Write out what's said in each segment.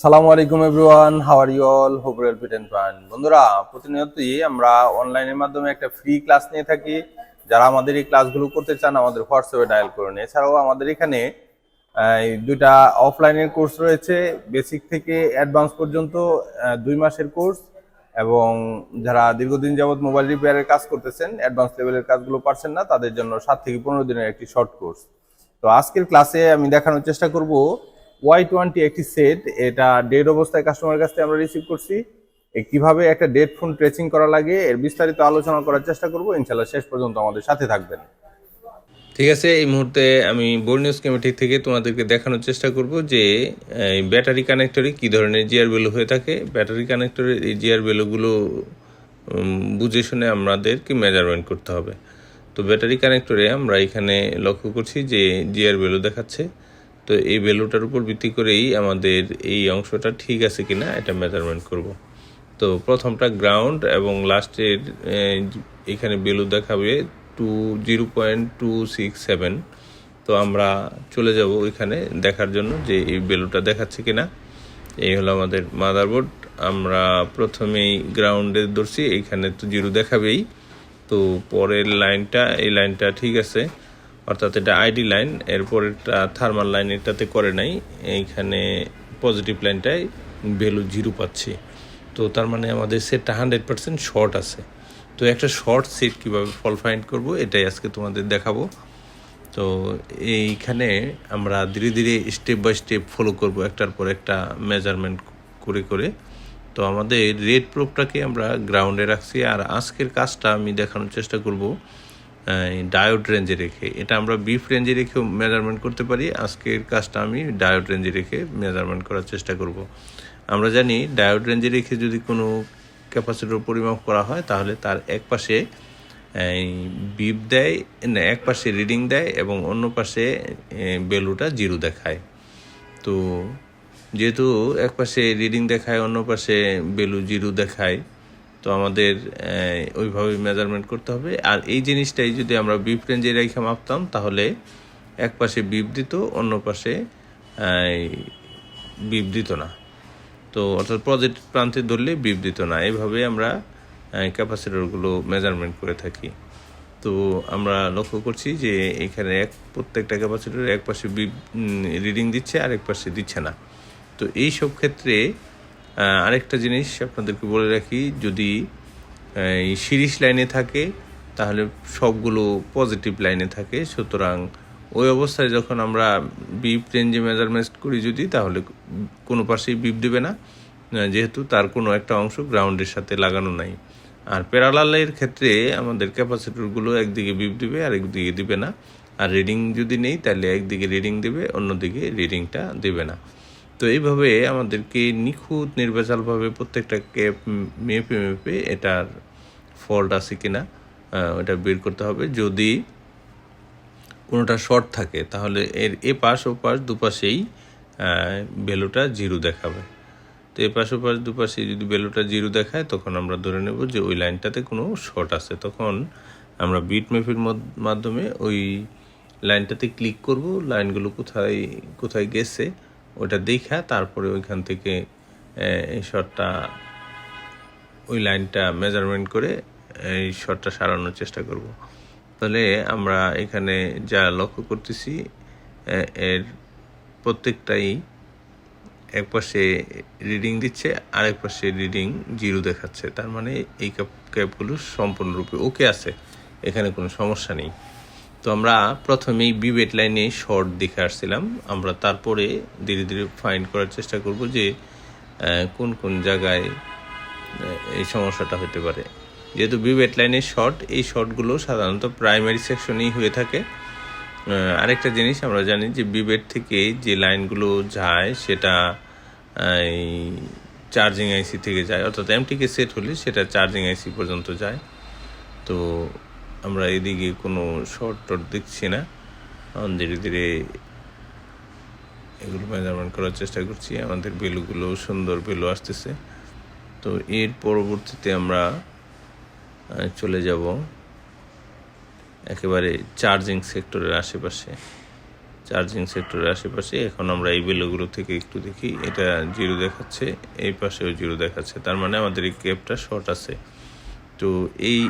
সালামু আলাইকুম everyone how are you all well fit and fine বন্ধুরা, প্রতিনিয়তই আমরা অনলাইনের মাধ্যমে একটা ফ্রি ক্লাস নিয়ে থাকি। যারা আমাদের এই ক্লাসগুলো করতে চান, আমাদের হোয়াটসঅ্যাপে ডায়াল করুন এছাড়াও আমাদের এখানে দুইটা অফলাইনের কোর্স রয়েছে। বেসিক থেকে অ্যাডভান্স পর্যন্ত দুই মাসের কোর্স এবং যারা দীর্ঘদিন যাবত মোবাইল রিপেয়ারের কাজ করতেছেন অ্যাডভান্স লেভেলের কাজগুলো পারছেন না, তাদের জন্য সাত থেকে পনেরো দিনের একটি শর্ট কোর্স তো আজকের ক্লাসে আমি দেখানোর চেষ্টা করব ওয়াই টোয়েন্টি একটি সেট এটা ডেড অবস্থায় কাস্টমারের কাছ থেকে আমরা রিসিভ করছি। কীভাবে একটা ডেড ফোন ট্রেসিং করা লাগে, এর বিস্তারিত আলোচনা করার চেষ্টা করব। ইনশাল্লাহ শেষ পর্যন্ত আমাদের সাথে থাকবেন। ঠিক আছে, এই মুহূর্তে আমি বোর্ড নিউজ কমিটি থেকে তোমাদেরকে দেখানোর চেষ্টা করব যে ব্যাটারি কানেক্টরে কি ধরনের জিআর ভ্যালু হয়ে থাকে। ব্যাটারি কানেক্টরের এই জিআর ভ্যালুগুলো বুঝে শুনে আমাদেরকে মেজারমেন্ট করতে হবে। তো ব্যাটারি কানেক্টরে আমরা এখানে লক্ষ্য করছি যে জিআর ভ্যালু দেখাচ্ছে। তো এই ভ্যালুটার উপর ভিত্তি করেই আমাদের এই অংশটা ঠিক আছে কিনা এটা মেজারমেন্ট করব। তো প্রথমটা গ্রাউন্ড এবং লাস্টের এখানে ভ্যালু দেখাবে two zero point two six seven তো আমরা চলে যাব ওইখানে দেখার জন্য যে এই ভ্যালুটা দেখাচ্ছে কিনা। এই হলো আমাদের মাদারবোর্ড আমরা প্রথমেই গ্রাউন্ডে ধরছি, এইখানে তো জিরো দেখাবেই। তো পরের লাইনটা এই লাইনটা ঠিক আছে। অর্থাৎ এটা আইডি লাইন এরপরেরটা থার্মাল লাইন এটাতে করে নাই। এইখানে পজিটিভ লাইনটায় ভ্যালু জিরো পাচ্ছি। তো তার মানে আমাদের সেটটা হান্ড্রেড পার্সেন্ট শর্ট আছে। তো একটা শর্ট সেট কীভাবে ফল ফাইন্ড করব, এটাই আজকে তোমাদের দেখাবো। তো এইখানে আমরা ধীরে ধীরে স্টেপ বাই স্টেপ ফলো করব, একটার পর একটা মেজারমেন্ট করে করে। তো আমাদের রেড প্রোপটাকে আমরা গ্রাউন্ডে রাখছি, আর আজকের কাজটা আমি দেখানোর চেষ্টা করব। ডায়োড রেঞ্জে রেখে, এটা আমরা বিফ রেঞ্জে রেখেও মেজারমেন্ট করতে পারি। আজকের কাজটা আমি ডায়োড রেঞ্জে রেখে মেজারমেন্ট করার চেষ্টা করব। আমরা জানি ডায়োড রেঞ্জে রেখে যদি কোনো ক্যাপাসিটর পরিমাপ করা হয়, তাহলে তার এক পাশে বিপ দেয়, না, এক পাশে রিডিং দেয় এবং অন্য পাশে বেলুটা জিরো দেখায়। তো যেহেতু এক পাশে রিডিং দেখায়, অন্য পাশে বেলু জিরো দেখায় তো আমাদের ওইভাবে মেজারমেন্ট করতে হবে। আর এই জিনিসটাই যদি আমরা বিপ রেঞ্জে রেখে মাপতাম, তাহলে এক পাশে বিপ দিত, অন্য পাশে বিপ দিত না। তো অর্থাৎ পজিটিভ প্রান্তে ধরলে বিপ দিত না। এইভাবে আমরা ক্যাপাসিটরগুলো মেজারমেন্ট করে থাকি। তো আমরা লক্ষ্য করছি যে এখানে এক, প্রত্যেকটা ক্যাপাসিটর এক পাশে রিডিং দিচ্ছে আর এক পাশে দিচ্ছে না। তো এই সব ক্ষেত্রে আরেকটা জিনিস আপনাদেরকে বলে রাখি, যদি সিরিজ লাইনে থাকে, তাহলে সবগুলো পজিটিভ লাইনে থাকে। সুতরাং ওই অবস্থায় যখন আমরা বিপ রেঞ্জে মেজারমেন্ট করি যদি, তাহলে কোনো পাশেই বিপ দেবে না। যেহেতু তার কোনো একটা অংশ গ্রাউন্ডের সাথে লাগানো নাই। আর প্যারালালের ক্ষেত্রে আমাদের ক্যাপাসিটরগুলো একদিকে বিপ দিবে আর একদিকে দিবে না। আর রিডিং যদি নেই, তাহলে একদিকে রিডিং দেবে, অন্যদিকে রিডিংটা দেবে না। তো এইভাবে আমাদেরকে নিখুঁত নির্বাচালভাবে প্রত্যেকটা ক্যাপ মেপে মেপে এটার ফল্ট আছে কিনা আহ, ওটা বের করতে হবে। যদি কোনোটা শর্ট থাকে তাহলে এর এ পাশ ও পাশ দুপাশেই ভ্যালুটা জিরো দেখাবে। তো এ পাশ ও পাশ দুপাশে যদি ভ্যালুটা জিরো দেখায় তখন আমরা ধরে নেব যে ওই লাইনটাতে কোনো শর্ট আছে। তখন আমরা বিট ম্যাপের মাধ্যমে ওই লাইনটাতে ক্লিক করব। লাইনগুলো কোথায় কোথায় গেছে ওটা দেখা, তারপরে ওইখান থেকে এই শটটা, ওই লাইনটা মেজারমেন্ট করে, এই শটটা সারানোর চেষ্টা করব। তাহলে আমরা এখানে যা লক্ষ্য করতেছি এর প্রত্যেকটাই এক পাশে রিডিং দিচ্ছে, আরেক পাশে রিডিং জিরো দেখাচ্ছে। তার মানে এই ক্যাপ ক্যাপগুলো সম্পূর্ণরূপে ওকে আছে। এখানে কোনো সমস্যা নেই। তো আমরা প্রথমেই বিবেট লাইনে শর্ট দেখে আসছিলাম। আমরা তারপরে ধীরে ধীরে ফাইন্ড করার চেষ্টা করব যে কোন কোন জায়গায় এই সমস্যাটা হতে পারে। যেহেতু বিবেট লাইনের শর্ট এই শর্টগুলো সাধারণত প্রাইমারি সেকশনেই হয়ে থাকে। আরেকটা জিনিস আমরা জানি যে বিবেট থেকে যে লাইনগুলো যায়, সেটা এই চার্জিং আইসি থেকে যায়। অর্থাৎ এমটিকে সেট হলে সেটা চার্জিং আইসি পর্যন্ত যায়। তো আমরা এদিকে কোনো শর্ট টট দেখছি না। ধীরে ধীরে এগুলো মেজারমেন্ট করার চেষ্টা করছি। আমাদের বেলুগুলো সুন্দর বেলু আসতেছে। তো এর পরবর্তীতে আমরা চলে যাব একেবারে চার্জিং সেক্টরের আশেপাশে। চার্জিং সেক্টরের আশেপাশে এখন আমরা এই বেলুগুলো থেকে একটু দেখি। এটা জিরো দেখাচ্ছে, এই পাশেও জিরো দেখাচ্ছে। তার মানে আমাদের এই ক্যাপটা শর্ট আছে। তো এই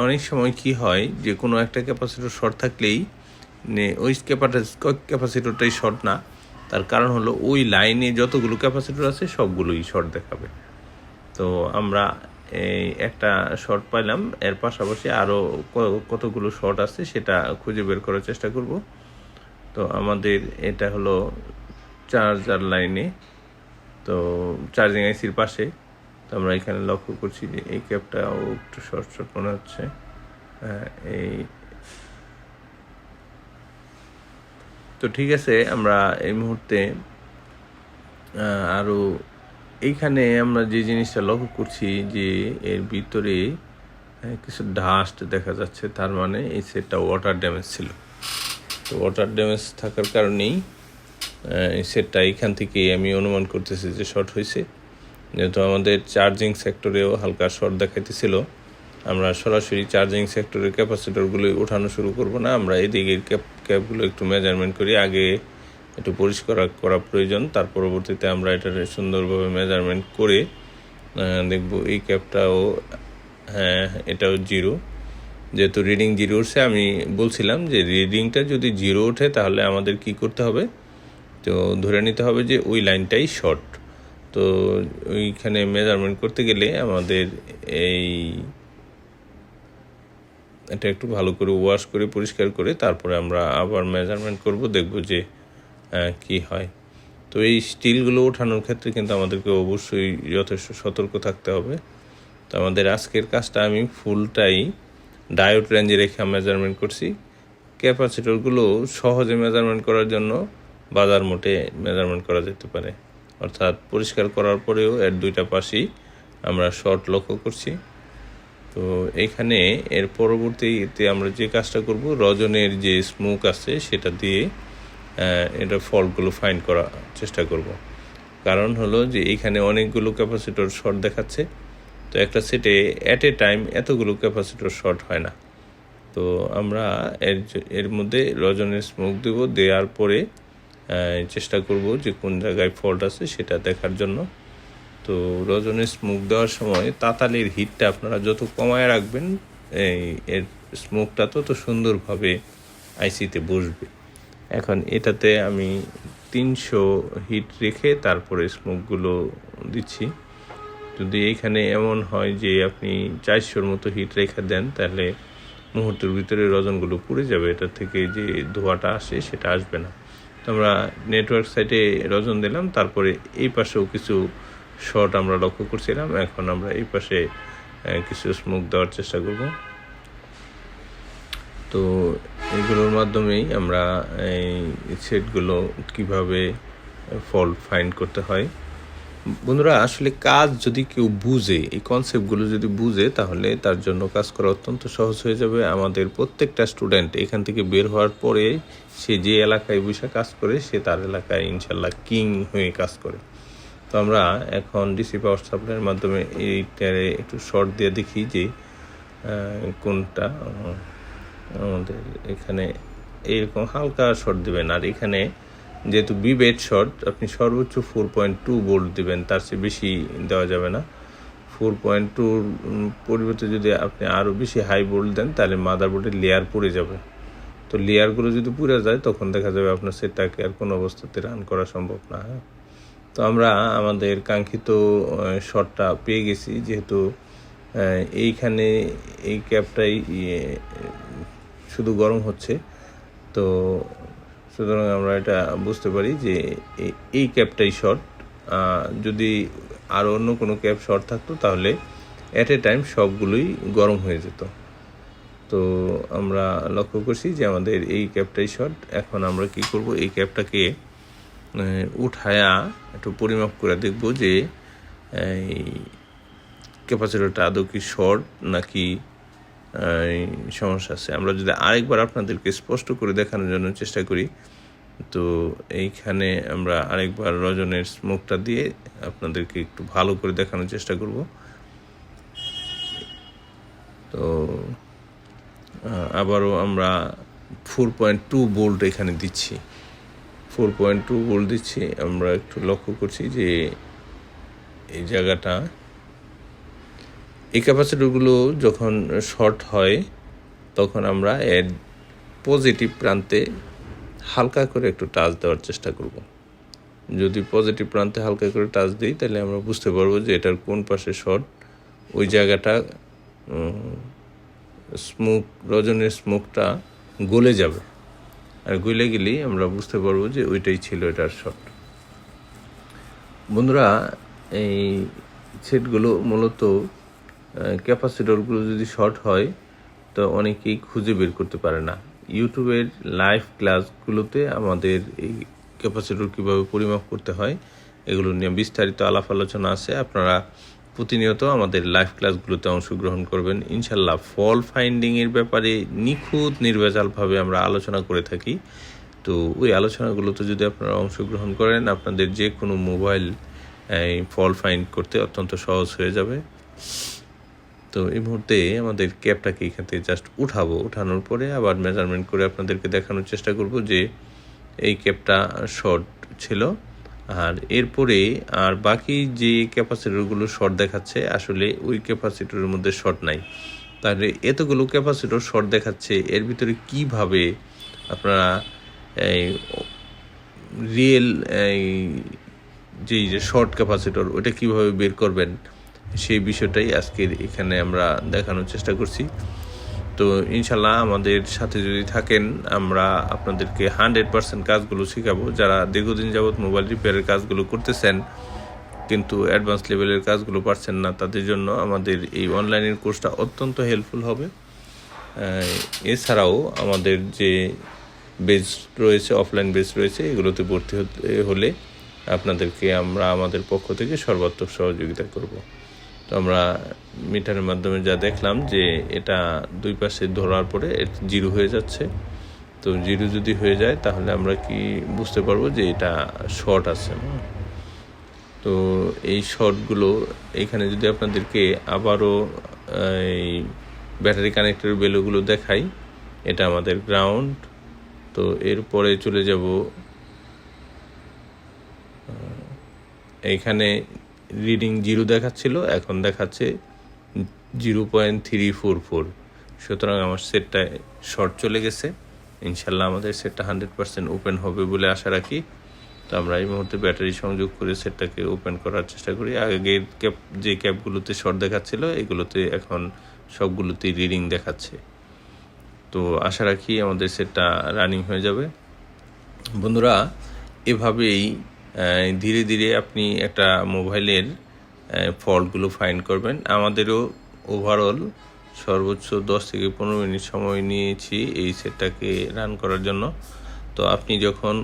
অনেক সময় কি হয় যে কোনো একটা ক্যাপাসিটর শর্ট থাকলেই ওই ক্যাপাসিটরটাই শর্ট না। তার কারণ হলো ওই লাইনে যতগুলো ক্যাপাসিটর আছে সবগুলোই শর্ট দেখাবে। তো আমরা এই একটা শর্ট পাইলাম, এর পাশাপাশি আরও কতগুলো শর্ট আছে সেটা খুঁজে বের করার চেষ্টা করব। তো আমাদের এটা হলো চার্জার লাইনে তো চার্জিং আইসির পাশে। তো আমরা এখানে লক্ষ্য করছি যে এই ক্যাবটাও একটু শর্ট শর্ট মনে হচ্ছে। এই তো ঠিক আছে, আমরা এই মুহূর্তে আরও এইখানে আমরা যে জিনিসটা লক্ষ্য করছি যে এর ভিতরে কিছু ডাস্ট দেখা যাচ্ছে, তার মানে এই সেটটা ওয়াটার ড্যামেজ ছিল। তো ওয়াটার ড্যামেজ থাকার কারণেই সেটটা এখান থেকে আমি অনুমান করতেছি যে শর্ট হয়েছে। যেহেতু আমাদের চার্জিং সেক্টরেও হালকা শর্ট দেখাইতেছিল, আমরা সরাসরি চার্জিং সেক্টরের ক্যাপাসিটরগুলো উঠানো শুরু করব না। আমরা এদিকে ক্যাপ ক্যাপগুলো একটু মেজারমেন্ট করি, আগে একটু পরিষ্কার করা প্রয়োজন। তার পরবর্তীতে আমরা এটা সুন্দরভাবে মেজারমেন্ট করে দেখব এই ক্যাপটাও হ্যাঁ এটাও জিরো যেহেতু রিডিং জিরো উঠছে, আমি বলছিলাম যে রিডিংটা যদি জিরো ওঠে, তাহলে আমাদের কি করতে হবে? তো ধরে নিতে হবে যে ওই লাইনটাই শর্ট তো ওইখানে মেজারমেন্ট করতে গেলে আমাদের এই এটা একটু ভালো করে ওয়াশ করে, পরিষ্কার করে তারপরে আমরা আবার মেজারমেন্ট করব, দেখব যে কি হয়। তো এই স্টিলগুলো ওঠানোর ক্ষেত্রে কিন্তু আমাদেরকে অবশ্যই যথেষ্ট সতর্ক থাকতে হবে। তো আমাদের আজকের কাজটা আমি ফুলটাই ডায়োড রেঞ্জে রেখে মেজারমেন্ট করছি। ক্যাপাসিটরগুলো সহজে মেজারমেন্ট করার জন্য বাজার মোটে মেজারমেন্ট করা যেতে পারে। অর্থাৎ পরিষ্কার করার পরেও এর দুইটা পাশেই আমরা শর্ট লক্ষ্য করছি। তো এখানে এর পরবর্তীতে আমরা যে কাজটা করব, রজনের যে স্মোক আছে সেটা দিয়ে এটা ফল্টগুলো ফাইন্ড করার চেষ্টা করব। কারণ হলো যে এখানে অনেকগুলো ক্যাপাসিটর শর্ট দেখাচ্ছে। তো একটা সেটে অ্যাট এ টাইম এতগুলো ক্যাপাসিটর শর্ট হয় না। তো আমরা এর এর মধ্যে রজনের স্মোক দেব, দেওয়ার পরে চেষ্টা করব যে কোন জায়গায় ফল্ট আছে সেটা দেখার জন্য। তো রজনের স্মোক দেওয়ার সময় তাতালের হিটটা আপনারা যত কমায় রাখবেন, এই এর স্মোকটা তত সুন্দরভাবে আইসিতে বসবে। এখন এটাতে আমি তিনশো হিট রেখে তারপরে স্মোকগুলো দিচ্ছি। যদি এইখানে এমন হয় যে আপনি চারশোর মতো হিট রেখে দেন, তাহলে মুহূর্তের ভিতরে রজনগুলো পুড়ে যাবে। এটা থেকে যে ধোঁয়াটা আসে সেটা আসবে না। আমরা নেটওয়ার্ক সাইটে রজন দিলাম, তারপরে এই পাশেও কিছু শর্ট আমরা লক্ষ্য করছিলাম, এখন আমরা এই পাশে কিছু স্মোক দেওয়ার চেষ্টা করব। তো এগুলোর মাধ্যমেই আমরা এই সেটগুলো কীভাবে ফল ফাইন্ড করতে হয় বন্ধুরা, আসলে কাজ যদি কেউ বুঝে, এই কনসেপ্টগুলো যদি বুঝে, তাহলে তার জন্য কাজ করা অত্যন্ত সহজ হয়ে যাবে। আমাদের প্রত্যেকটা স্টুডেন্ট এখান থেকে বের হওয়ার পরে সে যে এলাকায় বসে কাজ করে, সে তার এলাকায় ইনশাল্লাহ কিং হয়ে কাজ করে। তো আমরা এখন ডিসি পাওয়ার সাপ্লাইয়ের মাধ্যমে এইটারে একটু শর্ট দিয়ে দেখি যে কোনটা আমাদের এখানে এরকম হালকা শর্ট দিবেন। আর এখানে যেহেতু বিবেট শর্ট আপনি সর্বোচ্চ ফোর পয়েন্ট টু বোল্ট দেবেন তার চেয়ে বেশি দেওয়া যাবে না। ফোর পয়েন্ট টুর পরিবর্তে যদি আপনি আরও বেশি হাই বোল্ট দেন তাহলে মাদারবোর্ডের লেয়ার পড়ে যাবে। তো লেয়ারগুলো যদি পুড়ে যায় তখন দেখা যাবে আপনার সেটটাকে আর কোনো অবস্থাতে রান করা সম্ভব না হ্যাঁ। তো আমরা আমাদের কাঙ্ক্ষিত শটটা পেয়ে গেছি যেহেতু এইখানে এই ক্যাবটাই ইয়ে, শুধু গরম হচ্ছে। তো সুতরাং আমরা এটা বুঝতে পারি যে এই- ক্যাবটাই শর্ট। যদি আরও অন্য কোনো ক্যাব শর্ট থাকতো তাহলে অ্যাট এ টাইম সবগুলোই গরম হয়ে যেত। তো আমরা লক্ষ্য করছি যে আমাদের এই ক্যাবটাই শর্ট। এখন আমরা কি করব? এই ক্যাবটাকে আহ, উঠায়া একটু পরিমাপ করে দেখব যে এই ক্যাপাসিটরটা আদৌ কি শর্ট নাকি সমস্যা আছে। আমরা যদি আরেকবার আপনাদেরকে স্পষ্ট করে দেখানোর জন্য চেষ্টা করি, তো এইখানে আমরা আরেকবার রজনের স্মোকটা দিয়ে আপনাদেরকে একটু ভালো করে দেখানোর চেষ্টা করব। তো আবারও আমরা ফোর পয়েন্ট টু বোল্ট এখানে দিচ্ছি। ফোর পয়েন্ট টু বোল্ট দিচ্ছি। আমরা একটু লক্ষ্য করছি যে এই জায়গাটা এই ক্যাপাসিটরগুলো যখন শর্ট হয়, তখন আমরা এর পজিটিভ প্রান্তে হালকা করে একটু টাচ দেওয়ার চেষ্টা করব। যদি পজিটিভ প্রান্তে হালকা করে টাচ দিই, তাহলে আমরা বুঝতে পারব যে এটার কোন পাশে শর্ট ওই জায়গাটা স্মোক রজনের স্মোকটা গলে যাবে। আর গলে গেলেই আমরা বুঝতে পারব যে ওইটাই ছিল এটার শর্ট বন্ধুরা, এই সেটগুলো মূলত ক্যাপাসিটরগুলো যদি শর্ট হয়, তো অনেকেই খুঁজে বের করতে পারে না। ইউটিউবের লাইভ ক্লাসগুলোতে আমাদের এই ক্যাপাসিটর কীভাবে পরিমাপ করতে হয়, এগুলো নিয়ে বিস্তারিত আলাপ আলোচনা আছে। আপনারা প্রতিনিয়ত আমাদের লাইভ ক্লাসগুলোতে অংশগ্রহণ করবেন। ইনশাল্লাহ ফল ফাইন্ডিংয়ের ব্যাপারে নিখুঁত, নির্ভেজালভাবে আমরা আলোচনা করে থাকি। তো ওই আলোচনাগুলোতে যদি আপনারা অংশগ্রহণ করেন, আপনাদের যে কোনো মোবাইল ফল ফাইন্ড করতে অত্যন্ত সহজ হয়ে যাবে। তো এই মুহূর্তে আমাদের ক্যাপটাকে এখান থেকে জাস্ট উঠাবো। উঠানোর পরে আবার মেজারমেন্ট করে আপনাদেরকে দেখানোর চেষ্টা করব যে এই ক্যাপটা শর্ট ছিল। আর এরপরে আর বাকি যে ক্যাপাসিটরগুলো শর্ট দেখাচ্ছে, আসলে ওই ক্যাপাসিটরের মধ্যে শর্ট নাই। তাহলে এতগুলো ক্যাপাসিটর শর্ট দেখাচ্ছে, এর ভিতরে কীভাবে আপনারা এই রিয়েল এই যে শর্ট ক্যাপাসিটর, ওটা কীভাবে বের করবেন? সেই বিষয়টাই আজকের এখানে আমরা দেখানোর চেষ্টা করছি। তো ইনশাল্লাহ আমাদের সাথে যদি থাকেন, আমরা আপনাদেরকে হান্ড্রেড পার্সেন্ট কাজগুলো শেখাবো। যারা দীর্ঘদিন যাবৎ মোবাইল রিপেয়ারের কাজগুলো করতেছেন, কিন্তু অ্যাডভান্স লেভেলের কাজগুলো পারছেন না, তাদের জন্য আমাদের এই অনলাইনের কোর্সটা অত্যন্ত হেল্পফুল হবে। এছাড়াও আমাদের যে বেস রয়েছে, অফলাইন বেজ রয়েছে, এগুলোতে ভর্তি হতে হলে আপনাদেরকে আমরা আমাদের পক্ষ থেকে সর্বাত্মক সহযোগিতা করব। তো আমরা মিটারের মাধ্যমে যা দেখলাম যে এটা দুই পাশে ধরার পরে জিরো হয়ে যাচ্ছে। তো জিরো যদি হয়ে যায় তাহলে আমরা কি বুঝতে পারব যে এটা শর্ট আছে তো এই শর্টগুলো এখানে যদি আপনাদেরকে আবারও, এই ব্যাটারি কানেক্টরের বেলুগুলো দেখাই, এটা আমাদের গ্রাউন্ড। তো এরপরে চলে যাব এইখানে রিডিং জিরো দেখাচ্ছিল, এখন দেখাচ্ছে zero point three four four সুতরাং আমার সেটটা শর্ট চলে গেছে। ইনশাল্লাহ আমাদের সেটটা হান্ড্রেড পার্সেন্ট ওপেন হবে বলে আশা রাখি। তো আমরা এই মুহূর্তে ব্যাটারি সংযোগ করে সেটটাকে ওপেন করার চেষ্টা করি। আগের ক্যাপ যে ক্যাপগুলোতে শর্ট দেখাচ্ছিল, এগুলোতে এখন সবগুলোতেই রিডিং দেখাচ্ছে। তো আশা রাখি আমাদের সেটটা রানিং হয়ে যাবে। বন্ধুরা, এভাবেই ধীরে ধীরে আপনি একটা মোবাইলের ফল্টগুলো ফাইন্ড করবেন। আমাদেরও ওভারঅল সর্বোচ্চ দশ থেকে পনেরো মিনিট সময় নিয়েছি এই সেটটাকে রান করার জন্য। তো আপনি যখন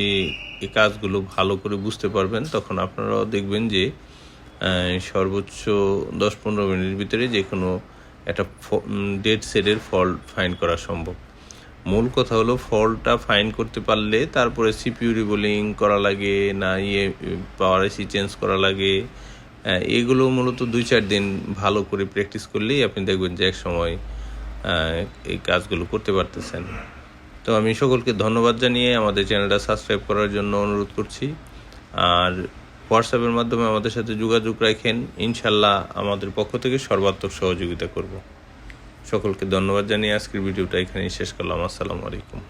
এই কাজগুলো ভালো করে বুঝতে পারবেন, তখন আপনারাও দেখবেন যে সর্বোচ্চ দশ পনেরো মিনিটের ভিতরে যে কোনো একটা ডেড সেটের ফল্ট ফাইন্ড করা সম্ভব। মূল কথা হলো ফলটা ফাইন করতে পারলে তারপরে সিপিউ রিবোলিং করা লাগে, না ইয়ে পাওয়ার এসি চেঞ্জ করা লাগে। এগুলো মূলত দুই চার দিন ভালো করে প্র্যাকটিস করলেই আপনি দেখবেন যে এক সময় এই কাজগুলো করতে পারতেছেন। তো আমি সকলকে ধন্যবাদ জানিয়ে আমাদের চ্যানেলটা সাবস্ক্রাইব করার জন্য অনুরোধ করছি। আর হোয়াটসঅ্যাপের মাধ্যমে আমাদের সাথে যোগাযোগ রাখেন। ইনশাল্লাহ আমাদের পক্ষ থেকে সর্বাত্মক সহযোগিতা করব। সকলকে ধন্যবাদ জানিয়ে আজকের ভিডিওটা এখানেই শেষ করলাম। আসসালামু আলাইকুম।